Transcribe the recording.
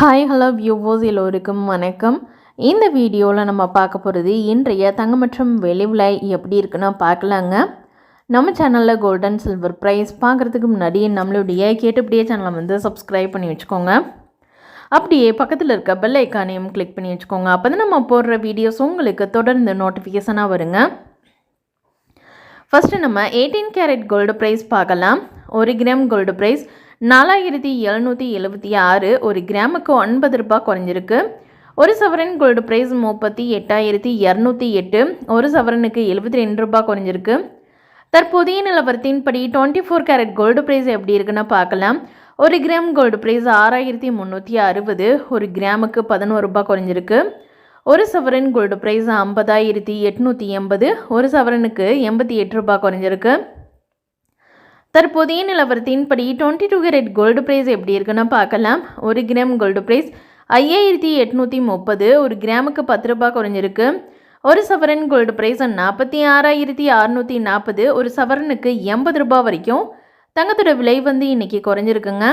Hi hello வியூவோஸ் எல்லோருக்கும் வணக்கம். இந்த வீடியோவில் நம்ம பார்க்க போகிறது இன்றைய தங்கம் மற்றும் வெளி விலை எப்படி இருக்குன்னா பார்க்கலாங்க. நம்ம சேனலில் கோல்டன் சில்வர் ப்ரைஸ் பார்க்குறதுக்கு முன்னாடி நம்மளுடைய கேட்டுப்படியே சேனலை வந்து சப்ஸ்கிரைப் பண்ணி வச்சுக்கோங்க. அப்படியே பக்கத்தில் இருக்க பெல் ஐக்கானையும் கிளிக் பண்ணி வச்சுக்கோங்க. அப்போ தான் நம்ம போடுற வீடியோஸ் உங்களுக்கு தொடர்ந்து நோட்டிஃபிகேஷனாக வருங்க. ஃபஸ்ட்டு நம்ம எயிட்டீன் கேரட் கோல்டு ப்ரைஸ் பார்க்கலாம். ஒரு கிராம் கோல்டு ப்ரைஸ் நாலாயிரத்தி எழுநூற்றி எழுபத்தி ஆறு ஒரு கிராமுக்கு ஒன்பது ரூபாய் குறைஞ்சிருக்கு. ஒரு சவரன் கோல்டு ப்ரைஸ் முப்பத்தி எட்டாயிரத்தி இரநூத்தி எட்டு ஒரு சவரனுக்கு எழுபத்தி ரெண்டு ரூபாய் குறைஞ்சிருக்கு. தற்போதைய நிலவரத்தின்படி twenty four carat gold price எப்படி இருக்குன்னு பார்க்கலாம். ஒரு கிராம் கோல்டு ப்ரைஸ் ஆறாயிரத்தி முந்நூற்றி அறுபது ஒரு கிராமுக்கு பதினோரு ரூபாய் குறைஞ்சிருக்கு. ஒரு சவரன் கோல்டு ப்ரைஸ் ஐம்பதாயிரத்தி எட்நூற்றி எண்பது ஒரு சவரனுக்கு எண்பத்தி எட்டு ரூபாய் குறைஞ்சிருக்கு. தற்போதைய நிலவரத்தின்படி twenty two carat gold price எப்படி இருக்குன்னு பார்க்கலாம். ஒரு கிராம் கோல்டு ப்ரைஸ் ஐயாயிரத்தி எட்நூற்றி முப்பது ஒரு கிராமுக்கு பத்து ரூபாய் குறைஞ்சிருக்கு. ஒரு சவரன் கோல்டு ப்ரைஸ் நாற்பத்தி ஆறாயிரத்தி அறநூற்றி நாற்பது ஒரு சவரனுக்கு எண்பது ரூபாய் வரைக்கும். தங்கத்தோட விலை வந்து இன்றைக்கி குறைஞ்சிருக்குங்க.